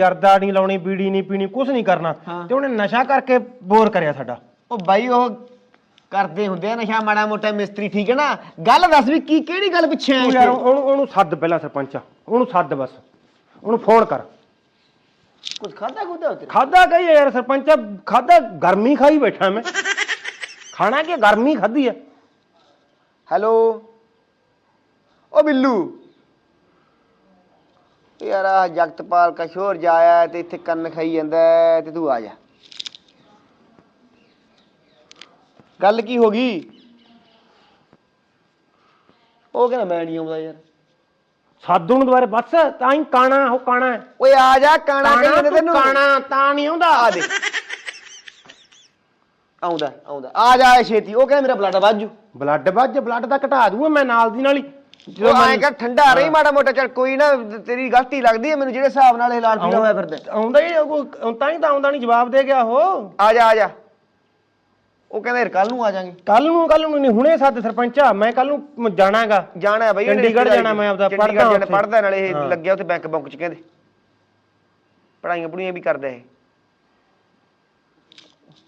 ਜਰਦਾ ਨਹੀਂ ਲਾਉਣੀ ਬੀੜੀ ਨਹੀਂ ਪੀਣੀ ਕੁਝ ਨਹੀਂ ਕਰਨਾ। ਹਾਂ। ਤੇ ਉਹਨੇ ਨਸ਼ਾ ਕਰਕੇ ਬੋਰ ਕਰਿਆ ਸਾਡਾ। ਉਹ ਬਾਈ ਉਹ ਕਰਦੇ ਹੁੰਦੇ ਆ ਨਸ਼ਾ ਮਾੜਾ ਮੋਟਾ ਮਿਸਤਰੀ ਠੀਕ ਹੈ ਨਾ? ਗੱਲ ਦੱਸ ਵੀ ਕੀ ਕਿਹੜੀ ਗੱਲ ਪਿੱਛੇ ਤੂੰ ਆਇਆ ਯਾਰ ਉਹਨੂੰ ਉਹਨੂੰ ਸੱਦ ਪਹਿਲਾਂ ਸਰਪੰਚ। ਉਹਨੂੰ ਸੱਦ ਬਸ। ਉਹਨੂੰ ਫੋਨ ਕਰ। ਕੁਝ ਖਾਦਾ ਖੁਦਾ ਉਤੇ? ਖਾਦਾ ਗਈ ਯਾਰ ਸਰਪੰਚ ਖਾਦਾ ਗਰਮੀ ਖਾਈ ਬੈਠਾ ਮੈਂ। ਖਾਣਾ ਕੀ ਗਰਮੀ ਖਾਦੀ ਆ ਹੈਲੋ? ਓ ਬਿੱਲੂ। ਯਾਰ ਆ ਜਗਤਪਾਲ ਕਸ਼ੋਰ ਜਾਇਆ ਤੇ ਇੱਥੇ ਕੰਨ ਖਾਈ ਜਾਂਦਾ ਹੈ ਤੇ ਤੂੰ ਆ ਜਾ। ਗੱਲ ਕੀ ਹੋ ਗਈ? ਉਹ ਕਹਿੰਦਾ ਮੈਂ ਨਹੀਂ ਆਉਂਦਾ ਯਾਰ। ਸਾਧੂ ਨੂੰ ਦੁਬਾਰੇ ਬਸ ਤਾਂ ਹੀ ਕਾਣਾ ਉਹ ਕਾਣਾ ਹੈ। ਓਏ ਆ ਜਾ ਕਾਣਾ ਤੂੰ ਤੈਨੂੰ। ਕਾਣਾ ਤਾਂ ਨਹੀਂ ਆਉਂਦਾ। ਆ ਦੇ। ਆਉਂਦਾ ਆਉਂਦਾ। ਆ ਜਾ ਛੇਤੀ ਉਹ ਕਹਿੰਦਾ ਮੇਰਾ ਬਲੱਡ ਵੱਜ ਜੂ। ਬਲੱਡ ਵੱਜ ਬਲੱਡ ਦਾ ਘਟਾ ਦੂੰਗਾ ਮੈਂ ਨਾਲ ਦੀ ਨਾਲ ਹੀ। ਜਦੋਂ ਮੈਂ ਕਿਹਾ ਠੰਡਾ ਰਹੀ ਮਾੜਾ ਮੋਟਾ ਚੱਲ ਕੋਈ ਨਾ ਤੇਰੀ ਗਲਤੀ ਲੱਗਦੀ ਹੈ ਮੈਨੂੰ ਜਿਹੜੇ ਹਿਸਾਬ ਨਾਲ ਇਹ ਲਾਲ ਪੀਲਾ ਹੋਇਆ ਫਿਰਦਾ ਆਉਂਦਾ ਹੀ ਉਹ ਤਾਂ ਹੀ ਤਾਂ ਆਉਂਦਾ ਨਹੀਂ ਜਵਾਬ ਦੇ ਗਿਆ ਉਹ। ਆ ਜਾ ਆ ਜਾ। ਉਹ ਕਹਿੰਦਾ ਯਾਰ ਕੱਲ ਨੂੰ ਆ ਜਾਾਂਗੇ। ਕੱਲ ਨੂੰ ਕੱਲ ਨੂੰ ਨਹੀਂ ਹੁਣੇ ਸੱਦ ਸਰਪੰਚਾ ਮੈਂ ਕੱਲ ਨੂੰ ਜਾਣਾਗਾ। ਜਾਣਾ ਬਈ ਚੰਡੀਗੜ੍ਹ ਜਾਣਾ ਮੈਂ ਆਪਦਾ ਉੱਥੇ। ਪੜ੍ਹਦਾ ਨਾਲੇ ਇਹ। ਲੱਗਿਆ ਉੱਥੇ ਬੈਂਕ ਬੌਂਕ ਚ ਕਹਿੰਦੇ। ਪੜਾਈਆਂ ਪੜੂਈਆਂ ਵੀ ਕਰਦਾ ਇਹ।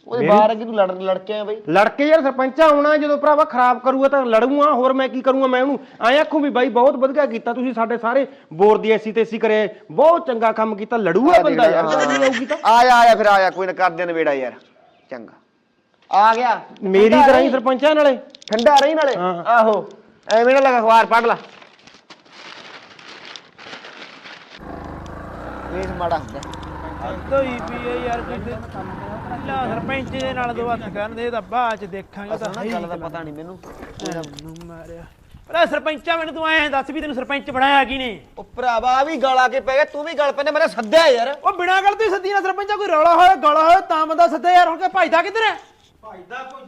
ਉਹਦੇ ਬਾਹਰ ਅੱਗੇ ਤੂੰ ਲੜ ਲੜ ਕੇ ਆਇਆ ਬਈ? ਲੜਕੇ ਯਾਰ ਸਰਪੰਚਾ ਆਉਣਾ ਜਦੋਂ ਭਰਾਵਾ ਖਰਾਬ ਕਰੂਗਾ ਤਾਂ ਲੜੂਗਾ ਹੋਰ ਮੈਂ ਕੀ ਕਰੂੰਗਾ? ਮੈਂ ਉਹਨੂੰ ਐਂ ਆਖੂ ਵੀ ਬਾਈ ਬਹੁਤ ਵਧੀਆ ਕੀਤਾ ਤੁਸੀਂ ਸਾਡੇ ਸਾਰੇ ਬੋਰ ਦੀ ਐਸੀ ਤੇਸੀ ਕਰੇ ਬਹੁਤ ਚੰਗਾ ਕੰਮ ਕੀਤਾ ਲੜੂਗਾ ਬੰਦਾ ਯਾਰ ਲੜਨੀ ਆਊਗੀ ਤਾਂ। ਆ ਜਾ ਆ ਜਾ ਫਿਰ ਆ ਜਾ ਕੋਈ ਨਾ ਕਰਦੇ ਨਵੇੜਾ ਯਾਰ ਚੰਗਾ। ਆ ਗਿਆ। ਮੇਰੀ ਠੰਡਾ ਕਰਾਈ ਰਹੀ, ਸਰਪੰਚਾਂ ਨਾਲੇ। ਠੰਡਾ ਰਹੀ ਨਾਲੇ? ਹਾਂ। ਆਹੋ ਐਵੇਂ ਨਾ ਲਗਾ ਅਖਬਾਰ ਪੜ ਲਾ। ਇਹ ਮਾੜਾ ਹੁੰਦਾ। ਦੋਈ ਵੀ ਇਹ ਯਾਰ ਕੋਈ ਤੇ। ਲਾ ਸਰਪੰਚ ਦੇ ਨਾਲ ਦੋ ਹੱਥ ਕਰਨ ਦੇ ਤਾਂ ਬਾਅਦ ਚ ਦੇਖਾਂਗੇ ਤਾਂ ਹੈ ਨਾ ਹੀ ਗੱਲ ਦਾ ਪਤਾ ਨਹੀਂ ਮੈਨੂੰ। ਨੂੰ ਮਾਰਿਆ। ਪਰ ਸਰਪੰਚਾ ਮੈਨੂੰ ਤੂੰ ਐਂ ਦੱਸ ਵੀ ਤੈਨੂੰ ਸਰਪੰਚ ਬਣਾਇਆ ਕੀ ਨੇ ਉਹ ਭਰਾਵਾ ਵੀ ਗਲ ਕੇ ਪੈ ਗਿਆ ਤੂੰ ਵੀ ਗਲ ਪੈਨੇ ਮੇਰੇ ਸੱਦਿਆ ਯਾਰ। ਉਹ ਬਿਨਾਂ ਗੱਲ ਤੋਂ ਹੀ ਸੱਦੀ ਨਾ ਸਰਪੰਚਾ ਕੋਈ ਰੌਲਾ ਹੋਇਆ ਗਾਲਾ ਹੋਇਆ ਤਾਂ ਬੰਦਾ ਸੱਦੇ ਯਾਰ ਹੁਣ ਕਿ ਭਾਈਦਾ ਕਿੱਧਰ ਹੈ? ਓਏ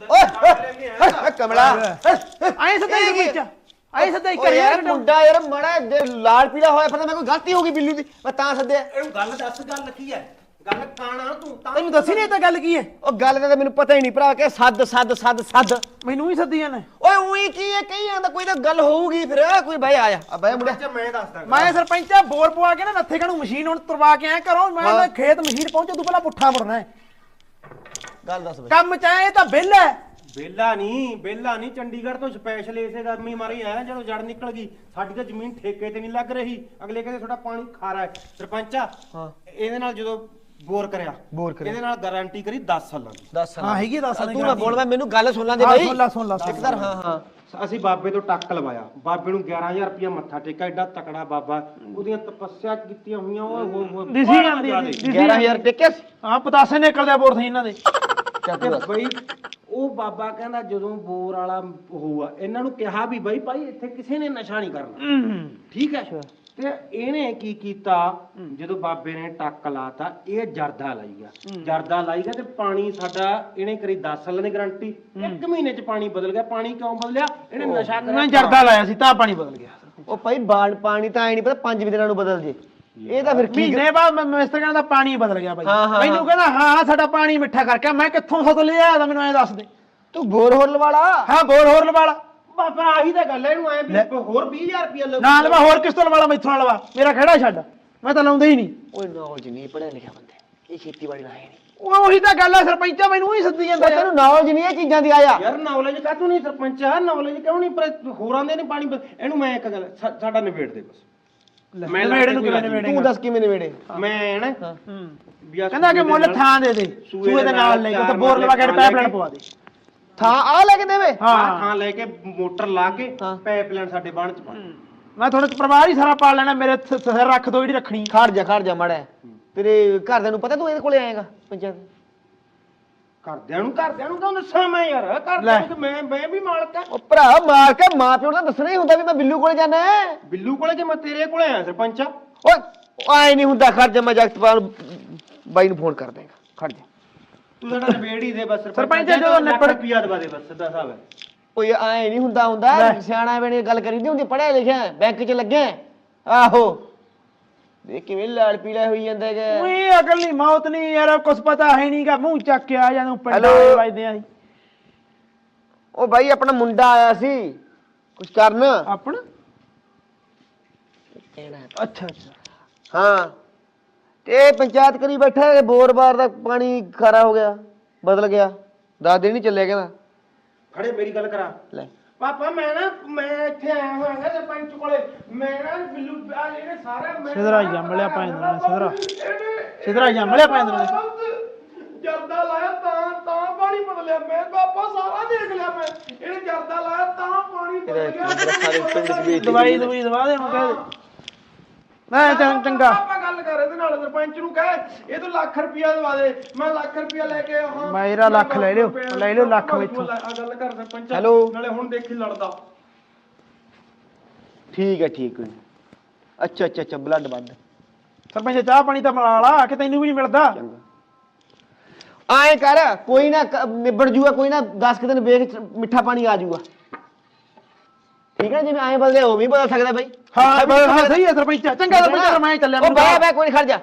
ਓਏ, ਓਏ ਕਮਲਾ। ਐਂ ਸੱਦਾ ਹੀ ਇਹ ਕੀ? ਸਰਪੰਚਾ ਐਂ ਸੱਦਾ ਹੀ ਓਏ ਕਰੇ ਯਾਰ ਮੁੰਡਾ ਯਾਰ ਮੜਾ ਲਾਲ ਪੀਲਾ ਹੋਇਆ ਫਿਰ ਮੈਂ ਕੋਈ ਗਲਤੀ ਹੋ ਗਈ ਬਿੱਲੂ ਦੀ। ਮੈਂ ਤਾਂ ਸੱਦਿਆ। ਇਹਨੂੰ ਗੱਲ ਦੱਸ ਗੱਲ ਕੀ ਹੈ? ਗੱਲ ਕਾਣਾ ਤੂੰ ਤਾਂ ਤੈਨੂੰ ਦੱਸੀ ਨਹੀਂ ਤਾਂ ਗੱਲ ਕੀ ਹੈ? ਉਹ ਗੱਲ ਦਾ ਤਾਂ ਮੈਨੂੰ ਪਤਾ ਹੀ ਨਹੀਂ ਭਰਾ ਕਿ ਸੱਦ ਸੱਦ ਸੱਦ ਸੱਦ। ਮੈਨੂੰ ਹੀ ਸੱਦੀ ਜਾਣਾ ਓਏ ਉਹੀ ਕੀ ਹੈ? ਕਹੀ ਜਾਂਦਾ ਕੋਈ ਤਾਂ ਗੱਲ ਹੋਊਗੀ ਫਿਰ। ਕੋਈ ਬਾਈ ਆਇਆ ਆ ਬਾਈ ਮੁੰਡਿਆ ਮੈਂ ਦੱਸਦਾ ਮੈਂ ਸਰਪੰਚਾ ਬੋਰ ਪਵਾ ਕੇ ਨਾ ਨੱਥੇ ਕਣੂ ਮਸ਼ੀਨ ਹੁਣ ਤੁਰਵਾ ਕੇ ਆਇਆ ਘਰੋਂ। ਮੈਂ ਨਾ ਖੇਤ ਮਸ਼ੀਨ ਪਹੁੰਚੇ ਤੂੰ ਪਹਿਲਾਂ ਪੁੱਠਾ ਮੁੜਨਾ ਹੈ। ਗੱਲ ਦੱਸ ਬਾਈ। ਕੰਮ ਚ ਆਇਆ ਇਹ ਤਾਂ ਬਿੱਲ ਹੈ। ਬੇਲਾ ਨਹੀਂ ਬੇਲਾ ਨਹੀਂ। ਚੰਡੀਗੜ੍ਹ ਤੋਂ ਸਪੈਸ਼ਲ ਇਸੇ ਗਰਮੀ ਮਾਰੀ ਆਇਆ ਜਦੋਂ ਜੜ ਨਿਕਲ ਗਈ। ਸਾਡੀ ਤਾਂ ਜ਼ਮੀਨ ਠੇਕੇ ਤੇ ਨਹੀਂ ਲੱਗ ਰਹੀ। ਅਗਲੇ ਕਹਿੰਦੇ ਤੁਹਾਡਾ ਪਾਣੀ ਖਾਰਾ ਹੈ। ਸਰਪੰਚਾ ਹਾਂ। ਇਹਦੇ ਨਾਲ ਜਦੋਂ ਬੋਰ ਕਰਿਆ ਬੋਰ ਕਰਿਆ। ਇਹਦੇ ਨਾਲ ਗਾਰੰਟੀ ਕਰੀ 10 ਸਾਲਾਂ ਦੀ। ਦੱਸ ਹਾਂ ਹੈਗੀ ਦੱਸ ਤੂੰ ਨਾ ਬੋਲ ਮੈਂ ਮੈਨੂੰ ਗੱਲ ਸੁਣ ਲੈਂਦੇ ਹਾਂ, ਬਾਈ। ਸੁਣ ਲਾ, ਸੁਣ ਲਾ, ਇੱਕਦਰ ਹਾਂ ਹਾਂ। ਅਸੀਂ ਬਾਬੇ ਤੋਂ ਟੱਕ ਲਵਾਇਆ। ਬਾਬੇ ਨੂੰ 11000 ਰੁਪਇਆ ਮੱਥਾ ਟੇਕਾ ਐਡਾ ਤਕੜਾ ਬਾਬਾ। ਉਹਦੀਆਂ ਤਪੱਸਿਆ ਕੀਤੀਆਂ ਹੋਈਆਂ ਹੋਏ ਹੋਏ ਦਿਸੀ ਜਾਂਦੀ ਜ਼ਿਆਦੇ। ਦਿਸੀ 11000 ਟਿਕਿਆ ਸੀ? ਹਾਂ ਪਤਾਸੇ ਨਿਕਲਦੇ ਆ ਬੋਰ ਥੇ ਇਹਨਾਂ ਦੇ। ਚੱਲ ਤੇ ਬਈ ਉਹ ਬਾਬਾ ਕਹਿੰਦਾ ਜਦੋਂ ਬੋਰ ਵਾਲਾ ਹੋਊਗਾ ਇਹਨਾਂ ਨੂੰ ਕਿਹਾ ਵੀ ਬਈ ਭਾਈ ਇੱਥੇ ਕਿਸੇ ਨੇ ਨਸ਼ਾ ਨਹੀਂ ਕਰਨਾ। ਠੀਕ ਹੈ? ਤੇ ਇਹਨੇ ਕੀ ਕੀਤਾ? ਜਦੋਂ ਬਾਬੇ ਨੇ ਟੱਕ ਲਾਤਾ ਇਹ ਜਰਦਾ ਲਾਈ ਗਿਆ। ਜਰਦਾ ਲਾਈ ਗਿਆ ਤੇ ਪਾਣੀ ਸਾਡਾ ਇਹਨੇ ਕਰੀ 10 ਸਾਲਾਂ ਦੀ ਗਾਰੰਟੀ ਇੱਕ ਮਹੀਨੇ ਚ ਪਾਣੀ ਬਦਲ ਗਿਆ। ਪਾਣੀ ਕਿਉਂ ਬਦਲਿਆ? ਇਹਨੇ ਨਸ਼ਾ ਕਰਿਆ। ਜਰਦਾ ਲਾਇਆ ਸੀ ਤਾਂ ਪਾਣੀ ਬਦਲ ਗਿਆ। ਉਹ ਭਾਈ ਬਾੜ ਪਾਣੀ ਤਾਂ ਐ ਨਹੀਂ ਪਤਾ 5 ਦਿਨਾਂ ਨੂੰ ਬਦਲ ਜੇ। ਇਹ ਤਾਂ ਫਿਰ ਕੀ ਮਹੀਨੇ ਬਾਅਦ ਮੈਂ ਮਿਸਤਰ ਕਹਿੰਦਾ ਪਾਣੀ ਬਦਲ ਗਿਆ ਬਾਈ। ਹਾਂ, ਹਾਂ, ਮੈਨੂੰ ਕਹਿੰਦਾ ਹਾਂ ਹਾਂ ਸਾਡਾ ਪਾਣੀ ਮਿੱਠਾ ਕਰਕੇ ਮੈਂ ਕਿੱਥੋਂ ਸਤ ਲਿਆ ਤਾਂ ਮੈਨੂੰ ਐ ਦੱਸ ਦੇ। ਤੂੰ ਬੋਰ ਹੋਰ ਵਾਲਾ? ਹਾਂ ਬੋਰ ਹੋਰ ਲਵਾ ਲਾ ਬਾਬਾ ਆਹੀ ਤਾਂ ਗੱਲ ਹੈ ਇਹਨੂੰ ਐ ਵੀ ਹੋਰ 20000 ਰੁਪਇਆ ਲਓ ਨਾ ਲਵਾ ਹੋਰ ਕਿਸ ਤੋਂ ਲਵਾ ਲਾ ਮੈਥੋਂ ਨਾ ਲਵਾ। ਮੇਰਾ ਖੜਾ ਛੱਡ। ਮੈਂ ਤਾਂ ਲਾਉਂਦਾ ਹੀ ਨਹੀਂ। ਓਏ ਨੌਲੇਜ ਨਹੀਂ ਪੜਿਆ ਲਿਖਿਆ ਬੰਦੇ ਇਹ ਖੇਤੀਬਾੜੀ ਦਾ ਹੈ ਨਹੀਂ। ਉਹ ਉਹੀ ਤਾਂ ਗੱਲ ਆ ਸਰਪੰਚਾ ਮੈਨੂੰ ਹੀ ਸੱਦੀ ਜਾਂਦਾ ਯਾਰ ਤੈਨੂੰ ਨੌਲੇਜ ਨਹੀਂ ਇਹ ਚੀਜ਼ਾਂ ਦੀ ਆਇਆ। ਯਾਰ ਨੌਲੇਜ ਕਾਹਤੋਂ ਨਹੀਂ ਸਰਪੰਚ ਆ ਨੌਲੇਜ ਕਿਉਂ ਨਹੀਂ? ਪਰ ਹੋਰਾਂ ਦੇ ਨਹੀਂ ਪਾਣੀ ਬ- ਇਹਨੂੰ ਮੈਂ ਇੱਕ ਗੱਲ ਸਾ- ਸਾਡਾ ਨਿਬੇੜ ਦੇ ਬਸ। ਮੈਂ ਨਵੇੜੇ ਨੂੰ ਕਿਵੇਂ ਨਵੇੜੇ ਤੂੰ ਦੱਸ ਕਿਵੇਂ ਨੇੜੇ ਮੈਂ ਨਾ ਹੂੰ। ਵੀ ਆਹ ਕਹਿੰਦਾ ਕਿ ਮੁੱਲ ਥਾਂ ਦੇ ਦੇ। ਸੂਏ ਦੇ ਨਾਲ ਲੈ ਕੇ ਤੇ ਬੋਰ ਲਵਾ ਕੇ ਪਾਈਪਲਾਈਨ ਪਵਾ ਦੇ। ਥਾਂ ਆ ਲੈ ਕੇ ਦੇਵੇ? ਹਾਂ। ਥਾਂ ਲੈ ਕੇ ਮੋਟਰ ਲਾ ਕੇ। ਪਾਈਪਲਾਈਨ ਸਾਡੇ ਬਾਣ ਚ ਪਾ ਮੈਂ ਤੁਹਾਡੇ ਚ ਪਰਿਵਾਰ ਹੀ ਸਾਰਾ ਪਾਲ ਲੈਣਾ ਮੇਰੇ ਸਿਰ ਰੱਖ ਦੋ ਜਿਹੜੀ ਰੱਖਣੀ। ਖੜ ਜਾ ਖੜ ਜਾ ਮੜਾ। ਤੇਰੇ ਘਰਦਿਆਂ ਨੂੰ ਪਤਾ ਤੂੰ ਇਹਦੇ ਕੋਲੇ ਆਏਗਾ ਪੰਚਾਇਤ ਘਰਦਿਆਂ ਨੂੰ ਘਰਦਿਆਂ ਨੂੰ ਕਿਉਂ ਦੱਸਾਂ ਮੈਂ ਯਾਰ। ਘਰਦਿਆਂ ਨੂੰ ਕਿ ਮੈਂ ਮੈਂ ਵੀ ਮਾਲਕ ਆ। ਉਹ ਭਰਾ ਮਾਰ ਕੇ ਮਾਂ ਪਿਓ ਨੂੰ ਤਾਂ ਦੱਸਣਾ ਹੀ ਹੁੰਦਾ ਵੀ ਮੈਂ ਬਿੱਲੂ ਕੋਲੇ ਜਾਣਾ ਹੈ। ਬਿੱਲੂ ਕੋਲੇ ਕਿ ਮੈਂ ਤੇਰੇ ਕੋਲੇ ਆਇਆ ਸਰਪੰਚ। ਓਏ ਆਏ ਨਹੀਂ ਹੁੰਦਾ ਖੜ ਜਾ ਮੈਂ ਜਗਤਪਾਲ ਬਾਈ ਨੂੰ ਫੋਨ ਕਰ ਦੇਗਾ। ਖੜ ਜਾ। ਤੂੰ ਸਾਡਾ ਨਿਬੇੜ ਹੀ ਦੇ ਬਸ ਸਰਪੰਚ। ਜਦੋਂ ਨਿਬੜ- ਰੁਪਿਆ ਦਵਾ ਦੇ ਬਸ ਸਿੱਧਾ ਸਾਹਿਬ ਓਏ ਆਏ ਨਹੀਂ ਹੁੰਦਾ ਹੁੰਦਾ। ਸਿਆਣਾ ਬਣੇ ਗੱਲ ਕਰੀਦੀ ਹੁੰਦੀ ਪੜਿਆ ਲਿਖਿਆ ਬੈਂਕ 'ਚ ਲੱਗਿਆ ਆਹੋ। ਦੇਖ ਕਿਵੇਂ ਲਾਲ ਪੀਲਾ ਹੋਈ ਜਾਂਦਾ ਹੈਗਾ? ਉਈ ਅਕਲ ਨਹੀਂ ਮੌਤ ਨਹੀਂ ਯਾਰ ਕੁਛ ਪਤਾ ਹੈ ਨਹੀਂਗਾ ਮੂੰਹ ਚੱਕ ਕੇ ਆ ਜਾਂਦੇ ਪਿੰਡਾਂ Hello? ਦੇ ਵੱਜਦੇ ਆ। ਉਹ ਬਾਈ ਆਪਣਾ ਮੁੰਡਾ ਆਇਆ ਸੀ। ਕੁਛ ਕਰਨ? ਆਪਣਾ? ਅੱਛਾ ਅੱਛਾ। ਹਾਂ। ਤੇ ਪੰਚਾਇਤ ਕਰੀ ਬੈਠਾ ਇਹ ਬੋਰ-ਬਾਰ ਦਾ ਪਾਣੀ ਖਾਰਾ ਹੋ ਗਿਆ ਬਦਲ ਗਿਆ। ਦਸ ਦਿਨ ਨਹੀਂ ਚੱਲਿਆ ਕਹਿੰਦਾ। ਖੜੇ ਮੇਰੀ ਗੱਲ ਕਰਾ। ਲੈ। ਪਾਪਾ ਮੈਂ ਨਾ ਮੈਂ ਇੱਥੇ ਆਇਆ ਹੋਇਆ ਹਾਂ ਸਰਪੰਚ ਕੋਲੇ। ਮੈਂ ਨਾ ਬਿੱਲੂ ਸਿਧਰਾ ਹੀ ਜੰਮ ਲਿਆ ਭੈਣ ਦਾ ਸਿਧਰਾ। ਸਿਧਰਾ ਹੀ ਜੰਮ ਲਿਆ ਭੈਣ ਦਾ ਜਰਦਾ ਲਾਇਆ ਤਾਂ ਤਾਂ ਪਾਣੀ ਬਦਲਿਆ ਮੈਂ ਪਾਪਾ ਸਾਰਾ ਦੇਖ ਲਿਆ ਮੈਂ। ਇਹਨੇ ਜਰਦਾ ਲਾਇਆ ਤਾਂ ਪਾਣੀ ਬਦਲ ਇਹਦਾ ਗਿਆ ਮੇਰਾ ਸਾਰੇ ਪਿੰਡ ਚ ਬੇਇੱਜ਼ਤੀ ਦਵਾਈ ਦਵਾਈ ਦਵਾ ਦੇ ਨੂੰ ਕਹਿ ਦੇ। ਮੈਂ ਚੰਗਾ ਆਪਾਂ ਗੱਲ ਕਰ ਇਹਦੇ ਨਾਲ ਸਰਪੰਚ ਨੂੰ ਕਹੇ। ਇਹ ਤੋਂ ਲੱਖ ਰੁਪਿਆ ਦਵਾ ਦੇ। ਮੈਂ ਲੱਖ ਰੁਪਿਆ ਲੈ ਕੇ ਹਾਂ ਮੇਰਾ ਲੱਖ ਲੈ ਲਿਓ, ਲੈ ਲਿਓ ਲੱਖ। ਆ ਗੱਲ ਕਰ ਸਰਪੰਚ। ਹੈਲੋ। ਨਾਲੇ ਹੁਣ ਦੇਖੀ ਲੜਦਾ। ਠੀਕ ਹੈ ਠੀਕ ਹੈ। ਅੱਛਾ ਅੱਛਾ ਅੱਛਾ ਬਲੱਡ ਵੱਧ ਸਰਪੰਚ ਚਾਹ ਪਾਣੀ ਤਾਂ ਮਿਲਾ ਲਾ ਕਿ ਤੈਨੂੰ ਵੀ ਨਹੀਂ ਮਿਲਦਾ। ਆਏ ਕਰ ਕੋਈ ਨਾ ਕ- ਨਿਬੜ ਜੂਗਾ ਕੋਈ ਨਾ 10 ਕੁ ਦਿਨ ਵੇਖ ਚ- ਮਿੱਠਾ ਪਾਣੀ ਆ ਜੂਗਾ। ਠੀਕ ਹੈ ਨਾ, ਜਿਵੇਂ ਆਏ ਬਦਲੇ ਉਹ ਵੀ ਬਦਲ ਸਕਦਾ ਬਾਈ। ਹਾਂ ਬਸ ਹਾਂ ਸਹੀ ਹੈ ਸਰਪੰਚ ਚੰਗਾ ਸਰਪੰਚ ਮੈਂ ਚੱਲਿਆ ਉਹ ਮੈਨੂੰ ਬਾय ਕੋਈ ਖੜ ਜਾ।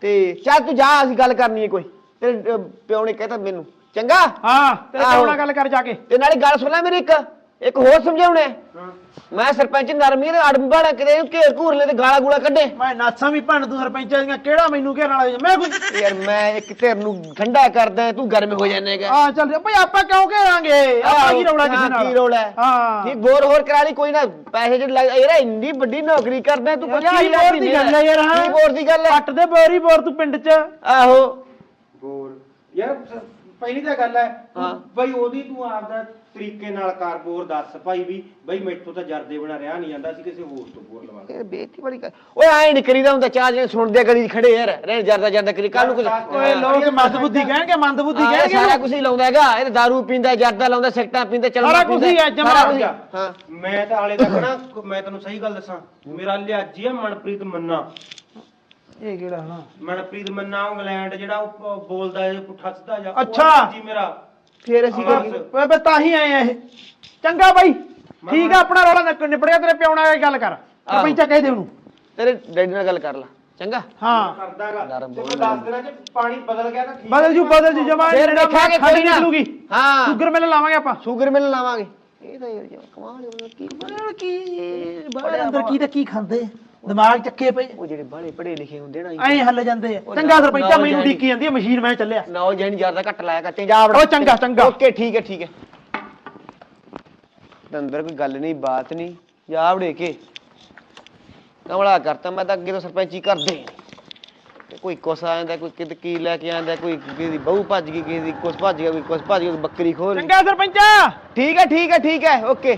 ਤੇ ਚੱਲ ਤੂੰ ਜਾ ਅਸੀਂ ਗੱਲ ਕਰਨੀ ਹੈ ਕੋਈ। ਤੇਰੇ ਅਹ, ਪਿਓ ਨੇ ਕਹਿਤਾ ਮੈਨੂੰ। ਚੰਗਾ? ਹਾਂ ਤੇਰੇ ਆਹੋ। ਨਾਲ ਗੱਲ ਕਰ ਜਾ ਕੇ। ਤੇ ਨਾਲੇ ਗੱਲ ਸੁਣ ਲੈ ਮੇਰੀ ਇੱਕ। ਇੱਕ ਹੋਰ ਸਮਝਾਉਣਾ ਹੈ। ਮੈਂ ਸਰਪੰਚ ਨਰਮੀ ਨੇ ਅੜਬਾੜਾ ਕਿਤੇ ਇਹਨੂੰ ਘੇਰ ਘੂਰ ਲੈ ਤੇ ਗਾਲਾ ਗੂਲਾ ਕੱਢੇ। ਮੈਂ ਨਾਸਾਂ ਵੀ ਭੰਨ ਤੂੰ ਸਰਪੰਚਾਂ ਦੀਆਂ ਕਿਹੜਾ ਮੈਨੂੰ ਘੇਰਨ ਵਾਲਾ ਮੈਂ ਕੋਈ ਯਾਰ ਮੈਂ ਇੱਕ ਧਿਰ ਨੂੰ ਠੰਡਾ ਕਰਦਾ ਤੂੰ ਗਰਮ ਹੋ ਜਾਣੇਗਾ ਆ ਚੱਲ ਜਾ। ਭਾਈ ਆਪਾਂ ਕਿਉਂ ਘੇਰਾਂਗੇ? ਆਪਾਂ ਕੀ ਰੌਲਾ ਕਿਸੇ ਨਾਲ? ਕੀ ਰੌਲਾ ਹੈ? ਹਾਂ। ਠੀਕ ਬੋਰ ਹੋਰ ਕਰਾ ਲਈ ਕੋਈ ਨਾ। ਪੈਸੇ ਜਿਹੜੇ ਲੱਗ ਯਾਰ ਇੰਨੀ ਵੱਡੀ ਨੌਕਰੀ ਕਰਦਾ ਤੂੰ ਯਾਰ, ਹਜ਼ਾਰ ਬੋਰ ਦੀ ਗੱਲ ਹੈ ਯਾਰ, ਹਾਂ। ਕੀ ਬੋਰ ਦੀ ਗੱਲ ਹੈ? ਪੱਟ ਦੇ ਬੋਰੀ ਬੋਰ ਤੂੰ ਪਿੰਡ 'ਚ। ਆਹੋ। ਬੋਰ। ਯਾਰ ਸ- ਪਹਿਲੀ ਤਾਂ ਗੱਲ ਹੈ ਹਾਂ। ਬਈ ਉਹਦੀ ਤੂੰ ਆਪਦਾ ਤਰੀਕੇ ਨਾਲ ਕਰ ਬੋਰ ਦੱਸ ਭਾਈ ਵੀ ਬਈ ਮੈਥੋਂ ਤਾਂ ਜਰਦੇ ਬਣਾ ਰਿਹਾ ਨਹੀਂ ਜਾਂਦਾ ਸੀ ਕਿਸੇ ਹੋਰ ਤੋਂ ਬੋਰ ਲਵਾ ਇਹ ਬੇਇੱਜ਼ਤੀ ਬੜੀ ਕਰ ਓਏ ਐ ਨਹੀਂ ਕਰੀਦਾ ਹੁੰਦਾ ਚਾਰ ਜਣੇ ਸੁਣਦੇ ਆ ਕਦੀ ਖੜੇ ਯਾਰ ਰਹਿਣ ਜਰਦਾ ਜਰਦਾ ਕਰੀ ਕੱਲ ਨੂੰ ਕੁਝ ਓਏ ਲੋਕ ਮੰਦ ਬੁੱਧੀ ਕਹਿਣਗੇ ਮੰਦ ਬੁੱਧੀ ਆਹ, ਇਹ ਕਹਿਣਗੇ। ਸਾਰਾ ਕੁਝ ਹੀ ਲਾਉਂਦਾ ਹੈਗਾ ਇਹ ਤਾਂ ਦਾਰੂ ਪੀਂਦਾ ਜਰਦਾ ਲਾਉਂਦਾ ਸਿਗਰਟਾਂ ਪੀਂਦਾ ਚੱਲ ਸਾਰਾ ਕੁਛ ਹੀ ਹੈ, ਜਮਾਂ। ਹਾਂ। ਮੈਂ ਤਾਂ ਹਾਲੇ ਤੱਕ ਨਾ ਮੈਂ ਤੈਨੂੰ ਸਹੀ ਗੱਲ ਦੱਸਾਂ ਮੇਰਾ ਲਿਆਜੀ ਆ ਮਨਪ੍ਰੀਤ ਮੰਨਾ। ਇਹ ਕਿਹੜਾ ਹਨਾ? ਮਨਪ੍ਰੀਤ ਮੰਨਾ ਇੰਗਲੈਂਡ ਜਿਹੜਾ ਉਹ ਬੋਲਦਾ ਹੈ ਪੁੱਠਾ ਸਿੱਧਾ ਜਾ। ਅੱਛਾ। ਜੀ ਮੇਰਾ। ਫੇਰ ਅਸੀਂ ਹਾਂ। ਕੀ ਓਏ ਬੇ ਤਾਂ ਹੀ ਆਏ ਆ ਇਹ। ਚੰਗਾ ਬਾਈ। ਠੀਕ ਆ ਆਪਣਾ ਰੌਲਾ ਨਿਕ- ਨਿਬੜਿਆ ਤੇਰੇ ਪਿਓ ਨਾਲ ਇਹ ਗੱਲ ਕਰ। ਸਰਪੰਚਾ ਕਹਿ ਦੇ ਉਹਨੂੰ। ਤੇਰੇ ਡੈਡੀ ਨਾਲ ਗੱਲ ਕਰ ਲਾ। ਚੰਗਾ? ਹਾਂ। ਕਰਦਾਗਾ। ਨਰਮ ਤੇ ਮੈਂ ਦੱਸ ਦਿਨਾਂ ਚ ਪਾਣੀ ਬਦਲ ਗਿਆ ਤਾਂ ਠੀਕ ਬਦਲ ਜੂ ਬਦਲ ਜੂ ਜਮਾ ਫੇਰ ਦੇਖਾਂਗੇ ਕੋਈ ਨਾ। ਨਿਕਲੂਗੀ ਹਾਂ। ਸ਼ੂਗਰ ਮਿਲ ਲਾਵਾਂਗੇ ਆਪਾਂ। ਸ਼ੂਗਰ ਮਿਲ ਲਾਵਾਂਗੇ। ਇਹ ਤਾਂ ਯਾਰ ਕਮਾਲ ਹੀ ਉਹਨਾਂ ਕੀ ਬੜਾ ਕੀ ਬੜਾ ਅੰਦਰ ਕੀ ਤੇ ਕੀ ਖਾਂਦੇ? ਦਿਮਾਗ ਚੱਕੇ ਪਏ। ਉਹ ਜਿਹੜੇ ਬੜੇ ਪੜੇ ਲਿਖੇ ਹੁੰਦੇ ਨਾ ਐਂ ਹੱਲ ਜਾਂਦੇ ਆ। ਚੰਗਾ ਸਰਪੰਚਾ ਮੈਨੂੰ। ਡੀਕੀ ਜਾਂਦੀ ਆ ਮਸ਼ੀਨ ਮੈਂ ਚੱਲਿਆ। ਨਾ ਉਹ ਜੈਨ ਜ਼ਿਆਦਾ ਘੱਟ ਲਾਇਆ ਕਰ ਵੜ ਉਹ ਚੰਗਾ, ਚੰਗਾ। ਓਕੇ ਠੀਕ ਹੈ ਠੀਕ ਹੈ। ਅੰਦਰ ਕੋਈ ਗੱਲ ਨਹੀਂ ਬਾਤ ਨਹੀਂ। ਜਾ ਵੜੇ ਕੇ। ਕਮਲਾ ਕਰਤਾ ਮੈਂ ਤਾਂ ਅੱਗੇ ਤੋਂ ਸਰਪੰਚੀ ਕਰਦੇ ਕੋਈ ਕੁਛ ਆ ਜਾਂਦਾ ਕੋਈ ਕਿਤੇ ਕੀ ਲੈ ਕੇ ਆਂਦਾ ਕੋਈ ਕਿਸੇ ਦੀ ਬਹੂ ਭੱਜ ਗਈ ਕਿਸੇ ਦੀ ਕੁਛ ਭੱਜ ਗਿਆ ਕੋਈ ਕੁਛ ਭੱਜ ਗਿਆ ਬੱਕਰੀ ਖੋਲ। ਚੰਗਾ ਸਰਪੰਚਾ। ਠੀਕ ਹੈ ਠੀਕ ਹੈ ਠੀਕ ਹੈ ਓਕੇ।